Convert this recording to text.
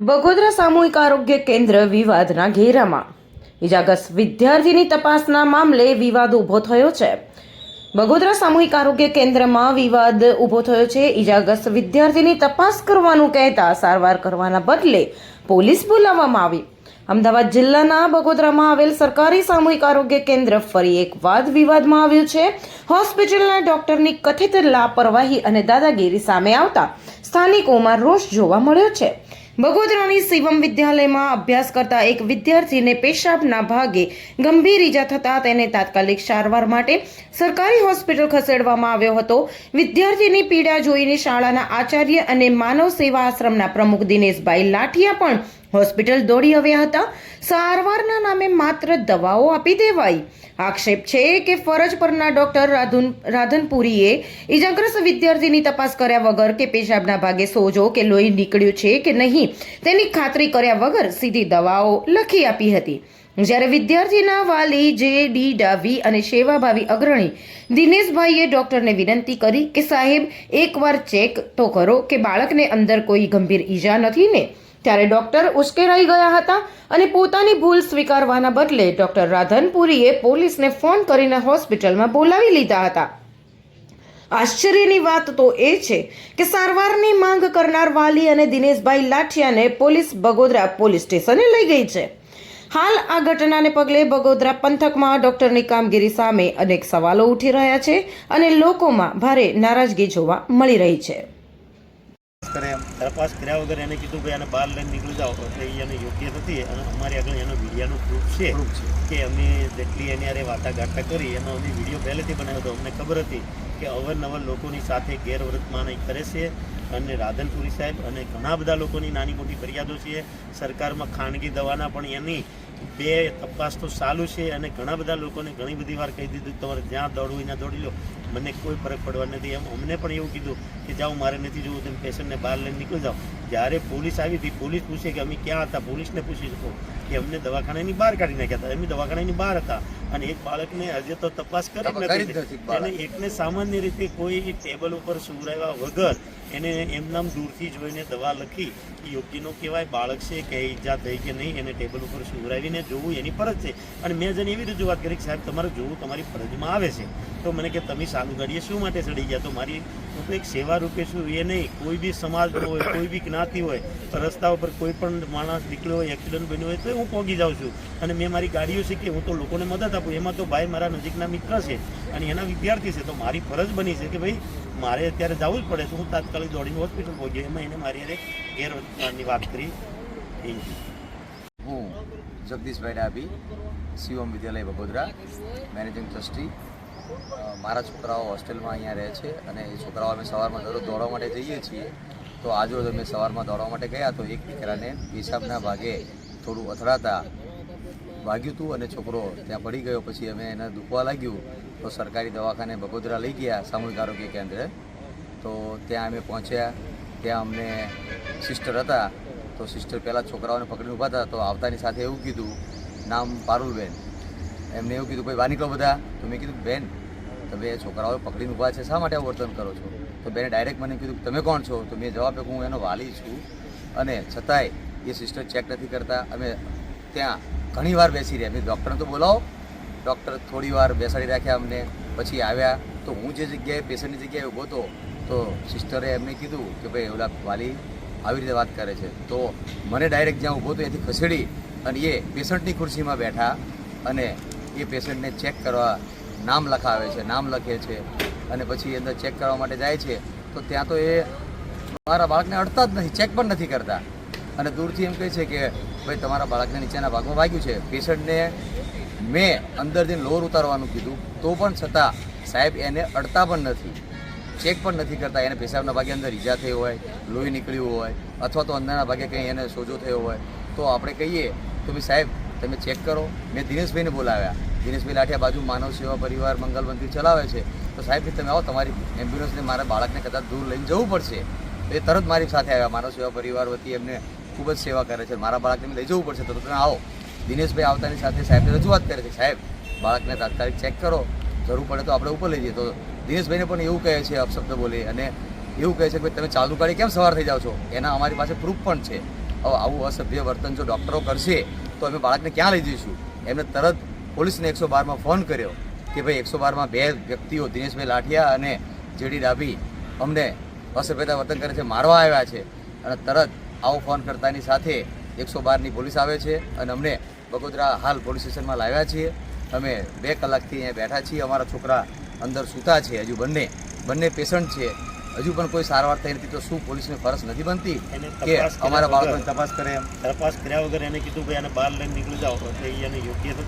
બગોદરા સામૂહિક આરોગ્ય કેન્દ્ર વિવાદના ઘેરામાં. ઇજાગ્રસ્ત વિદ્યાર્થીની તપાસના મામલે વિવાદ ઊભો થયો છે. બગોદરા સામૂહિક આરોગ્ય કેન્દ્રમાં વિવાદ ઊભો થયો છે. ઇજાગ્રસ્ત વિદ્યાર્થીની તપાસ કરવાનું કહેતા સારવાર કરવાના બદલે પોલીસ બોલાવવામાં આવી. અમદાવાદ જિલ્લાના બગોદરામાં આવેલ સરકારી સામૂહિક આરોગ્ય કેન્દ્ર ફરી એક વાદ વિવાદમાં આવ્યું છે. હોસ્પિટલના ડોક્ટરની કથિત લાપરવાહી અને દાદાગીરી સામે આવતા સ્થાનિકોમાં રોષ જોવા મળ્યો છે. બગોદરાની શિવમ વિદ્યાલયમાં અભ્યાસ કરતા એક વિદ્યાર્થીને પેશાબના ભાગે ગંભીર ઈજા થતાં તેને તાત્કાલિક સારવાર માટે સરકારી હોસ્પિટલ ખસેડવામાં આવ્યો હતો. વિદ્યાર્થીની પીડા જોઈને શાળાના આચાર્ય અને માનવ સેવા આશ્રમના પ્રમુખ દિનેશભાઈ લાઠિયા પણ હોસ્પિટલ દોડી આવ્યા હતા. સારવારના નામે માત્ર દવાઓ આપી દેવાઈ. આક્ષેપ છે કે ફરજ પરના ડોક્ટર રાધુન, રાધનપુરીએ ઇજાગ્રસ્ત વિદ્યાર્થીની તપાસ કર્યા વગર કે પેશાબના ભાગે સોજો કે લોહી નીકળ્યું છે કે નહીં, તેની ખાતરી કર્યા વગર સીધી દવાઓ લખી આપી હતી. જ્યારે વિદ્યાર્થીના વાલી જે ડી ડાવી અને સેવાભાવી અગ્રણી દિનેશભાઈએ ડોક્ટરને વિનંતી કરી કે સાહેબ, એકવાર ચેક તો કરો કે બાળકને અંદર કોઈ ગંભીર ઈજા નથી ને? ત્યારે ડોક્ટર ઉશ્કેરાઈ ગયા હતા અને પોતાની ભૂલ સ્વીકારવાના બદલે ડોક્ટર રાધનપુરીએ પોલીસને ફોન કરીને હોસ્પિટલમાં બોલાવી લીધા હતા. આશ્ચર્યની વાત તો એ છે કે સારવારની માંગ કરનાર વાલી અને દિનેશભાઈ લાઠિયાને પોલીસ બગોદરા પોલીસ સ્ટેશને લઈ ગઈ છે. હાલ આ ઘટનાને પગલે બગોદરા પંથકમાં ડોક્ટરની કામગીરી સામે અનેક સવાલો ઉઠી રહ્યા છે અને લોકોમાં ભારે નારાજગી જોવા મળી રહી છે. કરે તપાસ કર્યા વગર એને કીધું કે એને બહાર લઈને નીકળી જાઓ. એટલે એ એને યોગ્ય નથી. અને અમારી આગળ એનો વિડીયાનો પ્રૂફ છે કે અમે જેટલી એની અરે વાટાઘાટા કરી એનો અમે વીડિયો પહેલેથી બનાવ્યો હતો. અમને ખબર હતી કે અવારનવાર લોકોની સાથે ગેરવર્તમાન કરે છે. અને રાધનપુરી સાહેબ અને ઘણા બધા લોકોની નાની મોટી ફરિયાદો છે. સરકારમાં ખાનગી દવાના પણ એની બે તપાસ તો ચાલુ છે અને ઘણા બધા લોકોને ઘણી બધી વાર કહી દીધું તમારે જ્યાં દોડવું ત્યાં દોડી લો. મને કોઈ ફરક પડવા નથી. એમ અમને પણ એવું કીધું કે જાઓ મારે નથી જોવું તમે પેશન્ટને બહાર લઈને નીકળી જાઓ. જ્યારે પોલીસ આવી હતી પોલીસ પૂછે કે અમે ક્યાં હતા? પોલીસને પૂછી શકો કે અમને દવાખાનાની બહાર કાઢી નાખ્યા હતા. અમે દવાખાનાની બહાર હતા. અને એક બાળકને હજે તો તપાસ કરી નથી અને એકને સામાન્ય રીતે કોઈ ટેબલ ઉપર સુવરાવ્યા વગર એને એમનામ દૂરથી જોઈને દવા લખી યોગ્યનો કહેવાય બાળક છે કે ઈજા થઈ કે નહીં એને ટેબલ ઉપર સુવડાવીને જોવું એની ફરજ છે. અને મેં જેને એવી રજૂઆત કરી કે સાહેબ, તમારે જોવું તમારી ફરજમાં આવે છે. તો મને કે તમે સાલું ગાડીએ શું માટે ચડી ગયા? તો મારી હું તો એક સેવા રૂપે છું, એ નહીં. કોઈ બી સમાજનો હોય, કોઈ બી જ્ઞાતિ હોય રસ્તા ઉપર કોઈ પણ માણસ નીકળ્યો હોય એક્સિડન્ટ બન્યો હોય, તો હું પહોંચી જાઉં છું. અને મેં મારી ગાડીઓ શીખી, હું તો લોકોને મદદ આપું. એમાં તો ભાઈ મારા નજીકના મિત્ર છે અને એના વિદ્યાર્થી છે. તો મારી ફરજ બની છે કે ભાઈ, મારે અત્યારે જવું જ પડે તો હું તાત્કાલિક દોડીને હોસ્પિટલ પહોંચ્યો. એમાં એને મારી હારે ગેરવર્તમાનની વાત કરી. થેન્ક હું જગદીશભાઈ ડાભી શિવમ વિદ્યાલય બગોદરા મેનેજિંગ ટ્રસ્ટી. મારા છોકરાઓ હોસ્ટેલમાં અહીંયા રહે છે અને એ છોકરાઓ અમે સવારમાં દરરોજ દોડવા માટે જઈએ છીએ. તો આજરોજ અમે સવારમાં દોડવા માટે ગયા તો એક દીકરાને પેશાબના ભાગે થોડું અથડાતા વાગ્યું હતું અને છોકરો ત્યાં પડી ગયો. પછી અમે એને દુખવા લાગ્યું તો સરકારી દવાખાને બગોદરા લઈ ગયા સામૂહિક આરોગ્ય કેન્દ્રે. તો ત્યાં અમે પહોંચ્યા. ત્યાં અમને સિસ્ટર હતા તો સિસ્ટર પહેલાં છોકરાઓને પકડીને ઊભા હતા તો આવતાની સાથે એવું કીધું, નામ પારુલબેન. એમને એવું કીધું, ભાઈ, બહાર નીકળો બધા. તો મેં કીધું, બેન, તમે છોકરાઓ પકડીને ઊભા છે, શા માટે વર્તન કરો છો? તો બેને ડાયરેક્ટ મને કીધું, તમે કોણ છો? તો મેં જવાબ આપ્યો હું એનો વાલી છું. અને છતાંય એ સિસ્ટર ચેક નથી કરતા. અમે ત્યાં ઘણીવાર બેસી રહ્યા. મેં ડૉક્ટરને તો બોલાવો. ડૉક્ટર થોડી વાર બેસાડી રાખ્યા અમને. પછી આવ્યા. તો હું જે જગ્યાએ, પેશન્ટની જગ્યાએ ઊભો હતો, તો સિસ્ટરે એમને કીધું કે, ભાઈ, ઓલા વાલી આવી રીતે વાત કરે છે. તો મને ડાયરેક્ટ જ્યાં ઊભો હતો એથી ખસેડી અને એ પેશન્ટની ખુરશીમાં બેઠા અને એ પેશન્ટને ચેક કરવા નામ લખાવે છે, નામ લખે છે અને પછી અંદર ચેક કરવા માટે જાય છે. તો ત્યાં તો એ મારા બાળકને અડતા જ નથી ચેક પણ નથી કરતા. અને દૂરથી એમ કહે છે કે, ભાઈ, તમારા બાળકને નીચેના ભાગમાં વાગ્યું છે. પેશન્ટને મેં અંદરથી લોર ઉતારવાનું કીધું. તો પણ છતાં સાહેબ એને અડતા પણ નથી. ચેક પણ નથી કરતા. એને પેશાબના ભાગે અંદર ઈજા થઈ હોય, લોહી નીકળ્યું હોય, અથવા તો અંદરના ભાગે કંઈ એને સોજો થયો હોય, તો આપણે કહીએ તો ભાઈ સાહેબ, તમે ચેક કરો. મેં દિનેશભાઈને બોલાવ્યા. દિનેશભાઈ લાઠિયા બાજુ માનવ સેવા પરિવાર મંગલ મંદિર ચલાવે છે. તો સાહેબ તમે આવો, તમારી એમ્બ્યુલન્સને મારા બાળકને કદાચ દૂર લઈને જવું પડશે. તો એ તરત મારી સાથે આવ્યા. માનવ સેવા પરિવાર વતી એમને ખૂબ જ સેવા કરે છે. મારા બાળકને લઈ જવું પડશે. તો તમે આવો. દિનેશભાઈ આવતાની સાથે સાહેબને રજૂઆત કરે છે. સાહેબ, બાળકને તાત્કાલિક ચેક કરો. જરૂર પડે તો આપણે ઉપર લઈ જઈએ. તો દિનેશભાઈને પણ એવું કહે છે અપશબ્દ બોલી, અને એવું કહે છે કે તમે ચાલુ ગાડી કેમ સવાર થઈ જાઓ છો? એના અમારી પાસે પ્રૂફ પણ છે. હવે આવું અસભ્ય વર્તન જો ડૉક્ટરો કરશે, તો અમે બાળકને ક્યાં લઈ જઈશું? એમને તરત પોલીસને એકસો બારમાં ફોન કર્યો કે ભાઈ, એકસો બારમાં બે વ્યક્તિઓ દિનેશભાઈ લાઠિયા અને જેડી ડાભી અમને અસભ્યતા વર્તન કરે છે, મારવા આવ્યા છે. અને તરત આવો ફોન કરતાની સાથે એકસો બારની પોલીસ આવે છે અને અમને બગોદરા હાલ પોલીસ સ્ટેશનમાં લાવ્યા છીએ. અમે બે કલાકથી અહીંયા બેઠા છીએ. અમારા છોકરા અંદર સૂતા છે હજુ બંને. બંને પેશન્ટ છે. હજુ પણ કોઈ સારવાર થઈ નથી તો શું પોલીસની ફરજ નથી બનતી કે અમારા બાળકોની તપાસ કરે એમ? તપાસ કર્યા વગર એને કીધું ભાઈ આને બહાર લઈને નીકળી જાઓ. એટલે એને યોગ્ય